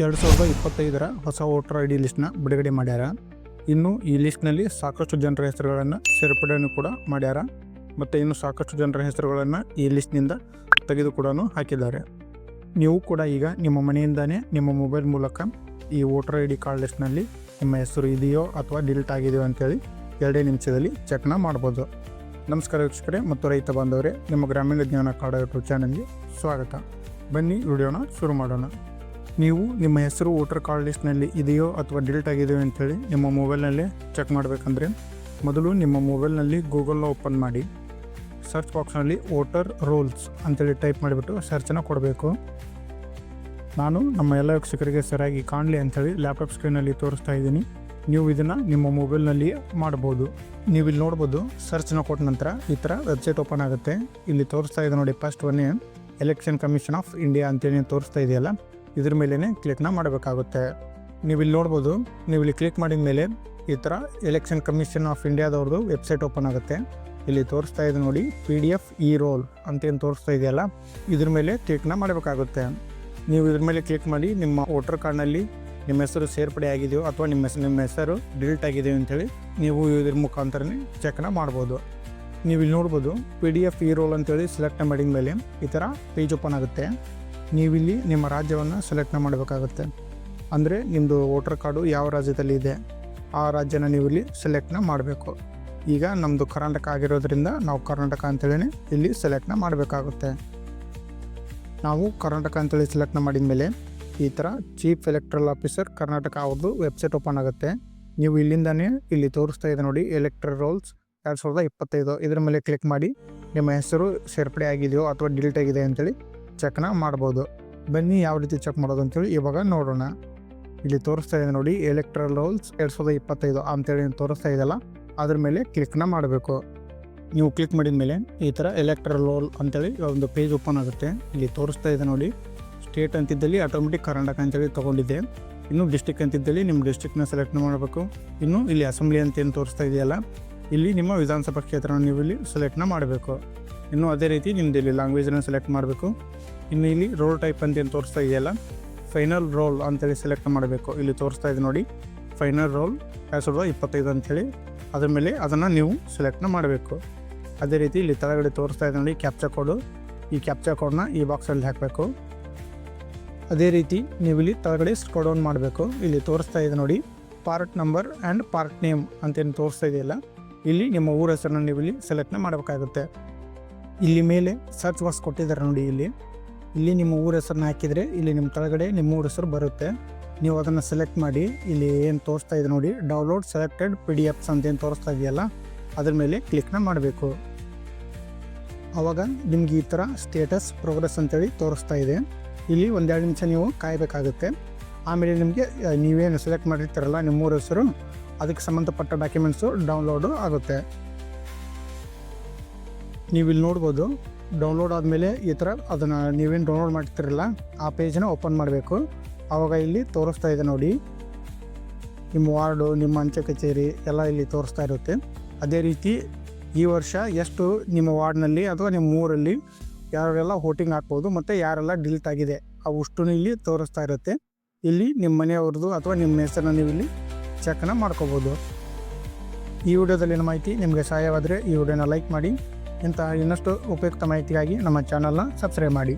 ಎರಡು ಸಾವಿರದ ಇಪ್ಪತ್ತೈದರ ಹೊಸ ವೋಟರ್ ಐ ಡಿ ಲಿಸ್ಟ್ನ ಬಿಡುಗಡೆ ಮಾಡ್ಯಾರ. ಇನ್ನು ಈ ಲಿಸ್ಟ್ನಲ್ಲಿ ಸಾಕಷ್ಟು ಜನರ ಹೆಸರುಗಳನ್ನು ಸೇರ್ಪಡೆಯನ್ನು ಕೂಡ ಮಾಡ್ಯಾರ ಮತ್ತು ಇನ್ನು ಸಾಕಷ್ಟು ಜನರ ಹೆಸರುಗಳನ್ನು ಈ ಲಿಸ್ಟ್ನಿಂದ ತೆಗೆದು ಕೂಡ ಹಾಕಿದ್ದಾರೆ. ನೀವು ಕೂಡ ಈಗ ನಿಮ್ಮ ಮನೆಯಿಂದನೇ ನಿಮ್ಮ ಮೊಬೈಲ್ ಮೂಲಕ ಈ ವೋಟರ್ ಐ ಡಿ ಕಾರ್ಡ್ ಲಿಸ್ಟ್ನಲ್ಲಿ ನಿಮ್ಮ ಹೆಸರು ಇದೆಯೋ ಅಥವಾ ಡಿಲೀಟ್ ಆಗಿದೆಯೋ ಅಂತೇಳಿ ಎರಡೇ ನಿಮಿಷದಲ್ಲಿ ಚೆಕ್ನ ಮಾಡ್ಬೋದು. ನಮಸ್ಕಾರ ವೀಕ್ಷಕರೇ, ಮತ್ತು ರೈತ ಬಾಂಧವರೇ, ನಿಮ್ಮ ಗ್ರಾಮೀಣ ಜ್ಞಾನ ಕಾರ್ಡ್ ಯೂಟ್ಯೂಬ್ ಚಾನಲ್ಗೆ ಸ್ವಾಗತ. ಬನ್ನಿ, ವಿಡಿಯೋನ ಶುರು ಮಾಡೋಣ. ನೀವು ನಿಮ್ಮ ಹೆಸರು, ವೋಟರ್ ಕಾರ್ಡ್ ಲಿಸ್ಟ್ನಲ್ಲಿ ಇದೆಯೋ ಅಥವಾ ಡಿಲೀಟ್ ಆಗಿದೆಯೋ ಅಂಥೇಳಿ ನಿಮ್ಮ ಮೊಬೈಲ್ನಲ್ಲೇ ಚೆಕ್ ಮಾಡಬೇಕಂದ್ರೆ ಮೊದಲು ನಿಮ್ಮ ಮೊಬೈಲ್ನಲ್ಲಿ ಗೂಗಲ್ನ ಓಪನ್ ಮಾಡಿ. ಸರ್ಚ್ ಬಾಕ್ಸ್ನಲ್ಲಿ ವೋಟರ್ ರೋಲ್ಸ್ ಅಂತೇಳಿ ಟೈಪ್ ಮಾಡಿಬಿಟ್ಟು ಸರ್ಚನ್ನು ಕೊಡಬೇಕು. ನಾನು ನಮ್ಮ ಎಲ್ಲ ವೀಕ್ಷಕರಿಗೆ ಸರಿಯಾಗಿ ಕಾಣಲಿ ಅಂಥೇಳಿ ಲ್ಯಾಪ್ಟಾಪ್ ಸ್ಕ್ರೀನಲ್ಲಿ ತೋರಿಸ್ತಾ ಇದ್ದೀನಿ. ನೀವು ಇದನ್ನು ನಿಮ್ಮ ಮೊಬೈಲ್ನಲ್ಲಿ ಮಾಡ್ಬೋದು. ನೀವು ಇಲ್ಲಿ ನೋಡ್ಬೋದು ಸರ್ಚ್ನ ಕೊಟ್ಟ ನಂತರ ಈ ಥರ ವೆಬ್ಸೈಟ್ ಓಪನ್ ಆಗುತ್ತೆ. ಇಲ್ಲಿ ತೋರಿಸ್ತಾ ಇದೆ ನೋಡಿ ಫಸ್ಟ್ ಒನ್ನೇ ಎಲೆಕ್ಷನ್ ಕಮಿಷನ್ ಆಫ್ ಇಂಡಿಯಾ ಅಂತೇಳಿ ತೋರಿಸ್ತಾ ಇದೆಯಲ್ಲ. ಇದ್ರ ಮೇಲೇ ಕ್ಲಿಕ್ನ ಮಾಡಬೇಕಾಗುತ್ತೆ. ನೀವು ಇಲ್ಲಿ ನೋಡ್ಬೋದು ನೀವು ಇಲ್ಲಿ ಕ್ಲಿಕ್ ಮಾಡಿದ ಮೇಲೆ ಈ ಥರ ಎಲೆಕ್ಷನ್ ಕಮಿಷನ್ ಆಫ್ ಇಂಡಿಯಾದವ್ರದ್ದು ವೆಬ್ಸೈಟ್ ಓಪನ್ ಆಗುತ್ತೆ. ಇಲ್ಲಿ ತೋರಿಸ್ತಾ ಇದೆ ನೋಡಿ P D F E roll ಅಂತೇನು ತೋರಿಸ್ತಾ ಇದೆಯಲ್ಲ, ಇದ್ರ ಮೇಲೆ ಕ್ಲಿಕ್ನ ಮಾಡಬೇಕಾಗುತ್ತೆ. ನೀವು ಇದ್ರ ಮೇಲೆ ಕ್ಲಿಕ್ ಮಾಡಿ ನಿಮ್ಮ ವೋಟರ್ ಕಾರ್ಡ್ನಲ್ಲಿ ನಿಮ್ಮ ಹೆಸರು ಸೇರ್ಪಡೆ ಆಗಿದೆಯೋ ಅಥವಾ ನಿಮ್ಮ ಹೆಸರು ನಿಮ್ಮ ಹೆಸರು ಡಿಲೀಟ್ ಆಗಿದೆಯೋ ಅಂಥೇಳಿ ನೀವು ಇದ್ರ ಮುಖಾಂತರನೇ ಚೆಕ್ನ ಮಾಡ್ಬೋದು. ನೀವು ಇಲ್ಲಿ ನೋಡ್ಬೋದು P D F E roll ಅಂತೇಳಿ ಸೆಲೆಕ್ಟ್ ಮಾಡಿದ ಮೇಲೆ ಈ ಥರ ಪೇಜ್ ಓಪನ್ ಆಗುತ್ತೆ. ನೀವಿಲ್ಲಿ ನಿಮ್ಮ ರಾಜ್ಯವನ್ನು ಸೆಲೆಕ್ಟ್ನ ಮಾಡಬೇಕಾಗುತ್ತೆ. ಅಂದರೆ ನಿಮ್ಮದು ವೋಟರ್ ಕಾರ್ಡು ಯಾವ ರಾಜ್ಯದಲ್ಲಿ ಇದೆ, ಆ ರಾಜ್ಯನ ನೀವು ಇಲ್ಲಿ ಸೆಲೆಕ್ಟ್ನ ಮಾಡಬೇಕು. ಈಗ ನಮ್ಮದು ಕರ್ನಾಟಕ ಆಗಿರೋದ್ರಿಂದ ನಾವು ಕರ್ನಾಟಕ ಅಂತೇಳಿ ಇಲ್ಲಿ ಸೆಲೆಕ್ಟ್ನ ಮಾಡಬೇಕಾಗುತ್ತೆ. ನಾವು ಕರ್ನಾಟಕ ಅಂತೇಳಿ ಸೆಲೆಕ್ಟ್ನ ಮಾಡಿದ ಮೇಲೆ ಈ ಥರ ಚೀಫ್ ಎಲೆಕ್ಟ್ರಲ್ ಆಫೀಸರ್ ಕರ್ನಾಟಕ ಅವ್ರದ್ದು ವೆಬ್ಸೈಟ್ ಓಪನ್ ಆಗುತ್ತೆ. ನೀವು ಇಲ್ಲಿಂದನೇ ಇಲ್ಲಿ ತೋರಿಸ್ತಾ ಇದೆ ನೋಡಿ ಎಲೆಕ್ಟ್ರಲ್ ರೋಲ್ಸ್ ಎರಡು ಸಾವಿರದ ಇಪ್ಪತ್ತೈದು. ಇದರ ಮೇಲೆ ಕ್ಲಿಕ್ ಮಾಡಿ ನಿಮ್ಮ ಹೆಸರು ಸೇರ್ಪಡೆ ಆಗಿದೆಯೋ ಅಥವಾ ಡಿಲೀಟ್ ಆಗಿದೆ ಅಂತೇಳಿ ಚೆಕ್ನ ಮಾಡ್ಬೋದು. ಬನ್ನಿ ಯಾವ ರೀತಿ ಚೆಕ್ ಮಾಡೋದು ಅಂತೇಳಿ ಇವಾಗ ನೋಡೋಣ. ಇಲ್ಲಿ ತೋರಿಸ್ತಾ ಇದೆ ನೋಡಿ ಎಲೆಕ್ಟ್ರಲ್ ರೋಲ್ಸ್ ಎರಡು ಸಾವಿರದ ಇಪ್ಪತ್ತೈದು ಅಂತೇಳಿ ತೋರಿಸ್ತಾ ಇದೆಯಲ್ಲ, ಅದ್ರ ಮೇಲೆ ಕ್ಲಿಕ್ನ ಮಾಡಬೇಕು. ನೀವು ಕ್ಲಿಕ್ ಮಾಡಿದ ಮೇಲೆ ಈ ಥರ ಎಲೆಕ್ಟ್ರಲ್ ರೋಲ್ ಅಂತೇಳಿ ಒಂದು ಪೇಜ್ ಓಪನ್ ಆಗುತ್ತೆ. ಇಲ್ಲಿ ತೋರಿಸ್ತಾ ಇದೆ ನೋಡಿ ಸ್ಟೇಟ್ ಅಂತಿದ್ದಲ್ಲಿ ಆಟೋಮೆಟಿಕ್ ಕರ್ನಾಟಕ ಅಂತೇಳಿ ತೊಗೊಂಡಿದ್ದೆ. ಇನ್ನು ಡಿಸ್ಟಿಕ್ ಅಂತಿದ್ದಲ್ಲಿ ನಿಮ್ಮ ಡಿಸ್ಟಿಕ್ನ ಸೆಲೆಕ್ಟ್ ಮಾಡಬೇಕು. ಇನ್ನು ಇಲ್ಲಿ ಅಸೆಂಬ್ಲಿ ಅಂತ ಏನು ತೋರಿಸ್ತಾ ಇದೆಯಲ್ಲ, ಇಲ್ಲಿ ನಿಮ್ಮ ವಿಧಾನಸಭಾ ಕ್ಷೇತ್ರನ ನೀವು ಇಲ್ಲಿ ಸೆಲೆಕ್ಟ್ನ ಮಾಡಬೇಕು. ಇನ್ನು ಅದೇ ರೀತಿ ನಿಮ್ಮದು ಇಲ್ಲಿ ಲ್ಯಾಂಗ್ವೇಜನ್ನು ಸೆಲೆಕ್ಟ್ ಮಾಡಬೇಕು. ಇನ್ನು ಇಲ್ಲಿ ರೋಲ್ ಟೈಪ್ ಅಂತ ಏನು ತೋರಿಸ್ತಾ ಇದೆಯಲ್ಲ? ಫೈನಲ್ ರೋಲ್ ಅಂತೇಳಿ ಸೆಲೆಕ್ಟ್ ಮಾಡಬೇಕು. ಇಲ್ಲಿ ತೋರಿಸ್ತಾ ಇದೆ ನೋಡಿ. ಫೈನಲ್ ರೋಲ್ ಎರಡು ಸಾವಿರದ ಇಪ್ಪತ್ತೈದು ಅಂಥೇಳಿ ಅದ್ರ ಮೇಲೆ ಅದನ್ನು ನೀವು ಸೆಲೆಕ್ಟ್ನ ಮಾಡಬೇಕು. ಅದೇ ರೀತಿ ಇಲ್ಲಿ ತಳಗಡೆ ತೋರಿಸ್ತಾ ಇದೆ ನೋಡಿ ಕ್ಯಾಪ್ಚಾ ಕೋಡು ಈ ಕ್ಯಾಪ್ಚಾ ಕೋಡ್ನ ಈ ಬಾಕ್ಸಲ್ಲಿ ಹಾಕಬೇಕು. ಅದೇ ರೀತಿ ನೀವು ಇಲ್ಲಿ ತಳಗಡೆ ಸ್ಕ್ರೋಲ್ ಡೌನ್ ಮಾಡಬೇಕು. ಇಲ್ಲಿ ತೋರಿಸ್ತಾ ಇದೆ ನೋಡಿ part number and part name ಅಂತೇನು ತೋರಿಸ್ತಾ ಇದೆಯಲ್ಲ. ಇಲ್ಲಿ ನಿಮ್ಮ ಊರ ಹೆಸರನ್ನ ನೀವು ಇಲ್ಲಿ ಸೆಲೆಕ್ಟ್ನ ಮಾಡಬೇಕಾಗುತ್ತೆ. ಇಲ್ಲಿ ಮೇಲೆ ಸರ್ಚ್ ಬಾಕ್ಸ್ ಕೊಟ್ಟಿದ್ದಾರೆ ನೋಡಿ ಇಲ್ಲಿ. ಇಲ್ಲಿ ನಿಮ್ಮ ಊರ ಹೆಸರನ್ನ ಹಾಕಿದರೆ ಇಲ್ಲಿ ನಿಮ್ಮ ಕೆಳಗಡೆ ನಿಮ್ಮ ಊರ ಹೆಸರು ಬರುತ್ತೆ. ನೀವು ಅದನ್ನು ಸೆಲೆಕ್ಟ್ ಮಾಡಿ, ಇಲ್ಲಿ ಏನು ತೋರಿಸ್ತಾ ಇದೆ ನೋಡಿ download selected P D Fs ಅಂತ ಏನು ತೋರಿಸ್ತಾ ಇದೆಯಲ್ಲ, ಅದ್ರ ಮೇಲೆ ಕ್ಲಿಕ್ನ ಮಾಡಬೇಕು. ಆವಾಗ ನಿಮ್ಗೆ ಈ ಥರ ಸ್ಟೇಟಸ್ ಪ್ರೋಗ್ರೆಸ್ ಅಂತೇಳಿ ತೋರಿಸ್ತಾ ಇದೆ. ಇಲ್ಲಿ ಒಂದೆರಡು ನಿಮಿಷ ನೀವು ಕಾಯಬೇಕಾಗುತ್ತೆ. ಆಮೇಲೆ ನಿಮಗೆ ನೀವೇನು ಸೆಲೆಕ್ಟ್ ಮಾಡಿರ್ತೀರಲ್ಲ ನಿಮ್ಮ ಊರ ಹೆಸರು, ಅದಕ್ಕೆ ಸಂಬಂಧಪಟ್ಟ ಡಾಕ್ಯುಮೆಂಟ್ಸು ಡೌನ್ಲೋಡು ಆಗುತ್ತೆ. ನೀವು ಇಲ್ಲಿ ನೋಡ್ಬೋದು ಡೌನ್ಲೋಡ್ ಆದಮೇಲೆ ಈ ಥರ ಅದನ್ನು ನೀವೇನು ಡೌನ್ಲೋಡ್ ಮಾಡ್ತಿರಲ್ಲ ಆ ಪೇಜನ್ನ ಓಪನ್ ಮಾಡಬೇಕು. ಆವಾಗ ಇಲ್ಲಿ ತೋರಿಸ್ತಾ ಇದೆ ನೋಡಿ. ನಿಮ್ಮ ವಾರ್ಡು, ನಿಮ್ಮ ಅಂಚೆ ಕಚೇರಿ ಎಲ್ಲ ಇಲ್ಲಿ ತೋರಿಸ್ತಾ ಇರುತ್ತೆ. ಅದೇ ರೀತಿ ಈ ವರ್ಷ ಎಷ್ಟು ನಿಮ್ಮ ವಾರ್ಡ್ನಲ್ಲಿ ಅಥವಾ ನಿಮ್ಮ ಊರಲ್ಲಿ ಯಾರೆಲ್ಲ ವೋಟಿಂಗ್ ಹಾಕ್ಬೋದು ಮತ್ತು ಯಾರೆಲ್ಲ ಡಿಲೀಟ್ ಆಗಿದೆ ಅವಷ್ಟು ಇಲ್ಲಿ ತೋರಿಸ್ತಾ ಇರುತ್ತೆ. ಇಲ್ಲಿ ನಿಮ್ಮ ಮನೆಯವ್ರದ್ದು ಅಥವಾ ನಿಮ್ಮ ಹೆಸರನ್ನ ನೀವು ಇಲ್ಲಿ ಚೆಕ್ನ ಮಾಡ್ಕೋಬೋದು. ಈ ವಿಡಿಯೋದಲ್ಲಿನ ಮಾಹಿತಿ ನಿಮಗೆ ಸಹಾಯವಾದರೆ ಈ ವಿಡಿಯೋನ ಲೈಕ್ ಮಾಡಿ. ಇಂತಹ ಇನ್ನಷ್ಟು ಉಪಯುಕ್ತ ಮಾಹಿತಿಗಾಗಿ ನಮ್ಮ ಚಾನಲ್ನ ಸಬ್ಸ್ಕ್ರೈಬ್ ಮಾಡಿ.